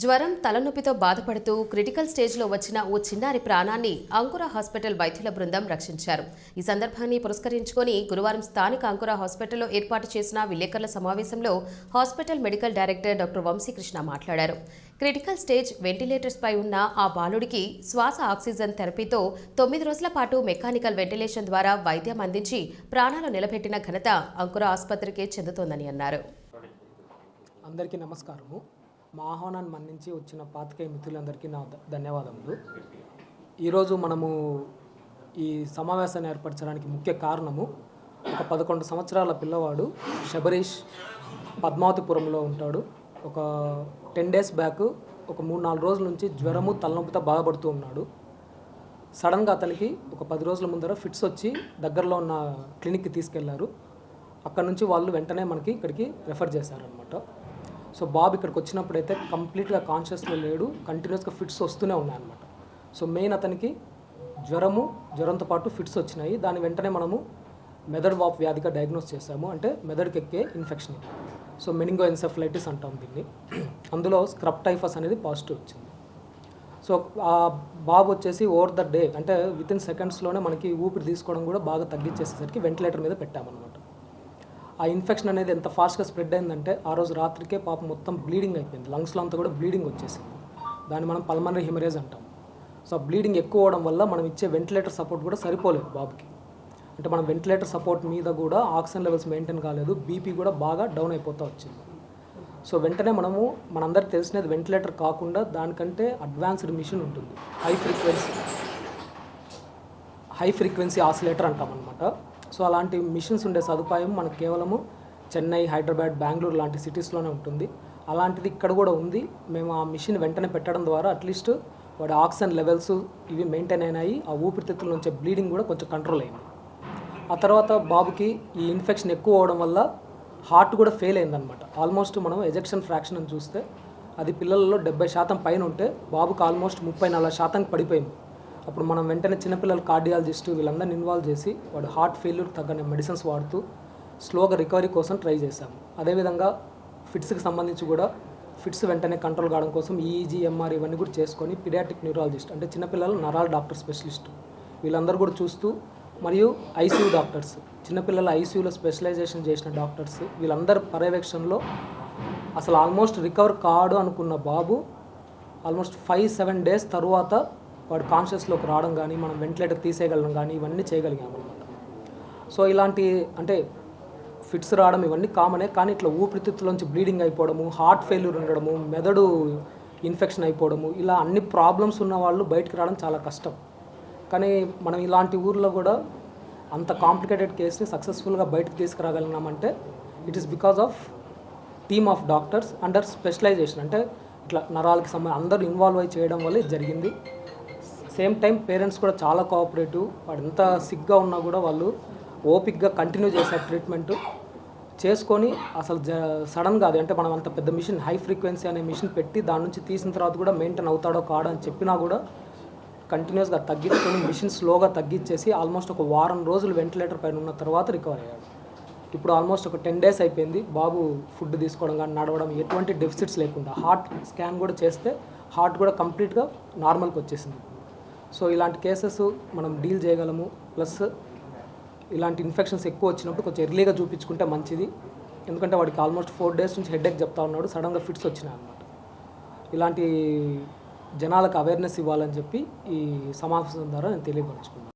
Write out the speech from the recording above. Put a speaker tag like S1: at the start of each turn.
S1: జ్వరం తలనొప్పితో బాధపడుతూ క్రిటికల్ స్టేజ్లో వచ్చిన ఓ చిన్నారి ప్రాణాన్ని అంకుర హాస్పిటల్ వైద్యుల బృందం రక్షించారు. ఈ సందర్భాన్ని పురస్కరించుకొని గురువారం స్థానిక అంకుర హాస్పిటల్లో ఏర్పాటు చేసిన విలేకరుల సమావేశంలో hospital medical director doctor Vamsikrishna మాట్లాడారు. క్రిటికల్ స్టేజ్ వెంటిలేటర్స్పై ఉన్న ఆ బాలుడికి శ్వాస ఆక్సిజన్ థెరపీతో తొమ్మిది రోజుల పాటు మెకానికల్ వెంటిలేషన్ ద్వారా వైద్యం అందించి ప్రాణాలు నిలబెట్టిన ఘనత అంకుర ఆసుపత్రికే చెందుతోందని అన్నారు.
S2: అందరికీ నమస్కారము. మా ఆహ్వానాన్ని మన్నించి వచ్చిన పాతికేయ మిత్రులందరికీ నా ధన్యవాదములు. ఈరోజు మనము ఈ సమావేశాన్ని ఏర్పరచడానికి ముఖ్య కారణము ఒక పదకొండు సంవత్సరాల పిల్లవాడు శబరీష్ పద్మావతిపురంలో ఉంటాడు. ఒక టెన్ డేస్ బ్యాక్ ఒక మూడు నాలుగు రోజుల నుంచి జ్వరము తలనొప్పితో బాధపడుతూ ఉన్నాడు. సడన్గా అతనికి ఒక పది రోజుల ముందర ఫిట్స్ వచ్చి దగ్గరలో ఉన్న క్లినిక్కి తీసుకెళ్ళారు. అక్కడ నుంచి వాళ్ళు వెంటనే మనకి ఇక్కడికి రెఫర్ చేశారనమాట సో బాబు ఇక్కడికి వచ్చినప్పుడైతే కంప్లీట్గా కాన్షియస్లో లేడు కంటిన్యూస్గా ఫిట్స్ వస్తూనే ఉన్నాయన్నమాట. సో మెయిన్ అతనికి జ్వరము జ్వరంతో పాటు ఫిట్స్ వచ్చినాయి. దాని వెంటనే మనము మెదడు వాప్ వ్యాధిగా డయాగ్నోస్ చేశాము. అంటే మెదడుకి ఎక్కే ఇన్ఫెక్షన్ సో మెనింగో ఎన్సెఫలైటిస్ అంటాం దీన్ని. అందులో స్క్రబ్ టైఫస్ అనేది పాజిటివ్ వచ్చింది. సో ఆ బాబు వచ్చేసి ఓవర్ ద డే అంటే విత్ ఇన్ సెకండ్స్లోనే మనకి ఊపిరి తీసుకోవడం కూడా బాగా తగ్గించేసేసరికి వెంటిలేటర్ మీద పెట్టామన్నమాట. ఆ ఇన్ఫెక్షన్ అనేది ఎంత ఫాస్ట్గా స్ప్రెడ్ అయిందంటే ఆ రోజు రాత్రికే పాపం మొత్తం బ్లీడింగ్ అయిపోయింది. లంగ్స్లో అంతా కూడా బ్లీడింగ్ వచ్చేసింది. దాన్ని మనం పల్మనరీ హిమరేజ్ అంటాం. సో ఆ బ్లీడింగ్ ఎక్కువ అవడం వల్ల మనం ఇచ్చే వెంటిలేటర్ సపోర్ట్ కూడా సరిపోలేదు బాబుకి. అంటే మనం వెంటిలేటర్ సపోర్ట్ మీద కూడా ఆక్సిజన్ లెవెల్స్ మెయింటైన్ కాలేదు. బీపీ కూడా బాగా డౌన్ అయిపోతూ వచ్చింది. సో వెంటనే మనము మనందరికి తెలిసినది వెంటిలేటర్ కాకుండా దానికంటే అడ్వాన్స్డ్ మిషన్ ఉంటుంది. High frequency high frequency oscillator అంటాం అనమాట సో అలాంటి మిషన్స్ ఉండే సదుపాయం మనకు కేవలము చెన్నై హైదరాబాద్ బెంగళూరు లాంటి సిటీస్లోనే ఉంటుంది. అలాంటిది ఇక్కడ కూడా ఉంది. మేము ఆ మిషన్ వెంటనే పెట్టడం ద్వారా అట్లీస్ట్ వాడి ఆక్సిజన్ లెవెల్స్ ఇవి మెయింటైన్ అయినాయి. ఆ ఊపిరితిత్తుల నుంచి బ్లీడింగ్ కూడా కొంచెం కంట్రోల్ అయింది. ఆ తర్వాత బాబుకి ఈ ఇన్ఫెక్షన్ ఎక్కువ అవడం వల్ల హార్ట్ కూడా ఫెయిల్ అయిందనమాట ఆల్మోస్ట్ మనం ఎజెక్షన్ ఫ్రాక్షన్ అని చూస్తే అది పిల్లలలో డెబ్బై శాతం పైన ఉంటే బాబుకి ఆల్మోస్ట్ ముప్పై నలభై శాతానికి పడిపోయింది. అప్పుడు మనం వెంటనే చిన్నపిల్లల కార్డియాలజిస్ట్ వీళ్ళందరిని ఇన్వాల్వ్ చేసి వాడు హార్ట్ ఫెయిల్యూర్ తగ్గని మెడిసిన్స్ వాడుతూ స్లోగా రికవరీ కోసం ట్రై చేశాము. అదేవిధంగా ఫిట్స్కి సంబంధించి కూడా ఫిట్స్ వెంటనే కంట్రోల్ కావడం కోసం ఈఈజీ ఎంఆర్ ఇవన్నీ కూడా చేసుకొని పిడియాటిక్ న్యూరాలజిస్ట్ అంటే చిన్నపిల్లల నరాల డాక్టర్ స్పెషలిస్ట్ వీళ్ళందరూ కూడా చూస్తూ మరియు ఐసీయూ డాక్టర్స్ చిన్నపిల్లల ఐసీయూలో స్పెషలైజేషన్ చేసిన డాక్టర్స్ వీళ్ళందరి పర్యవేక్షణలో అసలు ఆల్మోస్ట్ రికవర్ కాడు అనుకున్న బాబు ఆల్మోస్ట్ ఫైవ్ సెవెన్ డేస్ తర్వాత వాడు కాన్షియస్లోకి రావడం కానీ మనం వెంటిలేటర్ తీసేయగలం కానీ ఇవన్నీ చేయగలిగాం అనమాట సో ఇలాంటి అంటే ఫిట్స్ రావడం ఇవన్నీ కామనే కానీ ఇట్లా ఊపిరితిత్తులోంచి బ్లీడింగ్ అయిపోవడము హార్ట్ ఫెయిల్యూర్ ఉండడము మెదడు ఇన్ఫెక్షన్ అయిపోవడము ఇలా అన్ని ప్రాబ్లమ్స్ ఉన్న వాళ్ళు బయటకు రావడం చాలా కష్టం. కానీ మనం ఇలాంటి ఊర్లో కూడా అంత కాంప్లికేటెడ్ కేసుని సక్సెస్ఫుల్గా బయటకు తీసుకురాగలిగినామంటే it is because of team of doctors under specialization అంటే ఇట్లా నరాలకి సంబంధించి అందరూ ఇన్వాల్వ్ అయి చేయడం వల్ల ఇది జరిగింది. సేమ్ టైం పేరెంట్స్ కూడా చాలా కోఆపరేటివ్. వాడు ఎంత సిగ్గా ఉన్నా కూడా వాళ్ళు ఓపిక్గా కంటిన్యూ చేశారు ట్రీట్మెంట్. చేసుకొని అసలు జ సడన్గా అది అంటే మనం అంత పెద్ద మిషన్ హై ఫ్రీక్వెన్సీ అనే మిషన్ పెట్టి దాని నుంచి తీసిన తర్వాత కూడా మెయింటైన్ అవుతాడో కాడో అని చెప్పినా కూడా కంటిన్యూస్గా తగ్గించుకొని మిషన్ స్లోగా తగ్గించేసి ఆల్మోస్ట్ ఒక వారం రోజులు వెంటిలేటర్ పైన ఉన్న తర్వాత రికవర్ అయ్యాడు. ఇప్పుడు ఆల్మోస్ట్ ఒక టెన్ డేస్ అయిపోయింది. బాబు ఫుడ్ తీసుకోవడం కానీ నడవడం ఎటువంటి డెఫిసిట్స్ లేకుండా హార్ట్ స్కాన్ కూడా చేస్తే హార్ట్ కూడా కంప్లీట్గా నార్మల్కి వచ్చేసింది. సో ఇలాంటి కేసెస్ మనం డీల్ చేయగలము. ప్లస్ ఇలాంటి ఇన్ఫెక్షన్స్ ఎక్కువ వచ్చినప్పుడు కొంచెం ఎర్లీగా చూపించుకుంటే మంచిది. ఎందుకంటే వాడికి ఆల్మోస్ట్ ఫోర్ డేస్ నుంచి హెడేక్ చెప్తా ఉన్నాడు. సడన్గా ఫిట్స్ వచ్చినాయి అనమాట ఇలాంటి జనాలకు అవేర్నెస్ ఇవ్వాలని చెప్పి ఈ సమావేశం ద్వారా నేను తెలియపరుచుకున్నాను.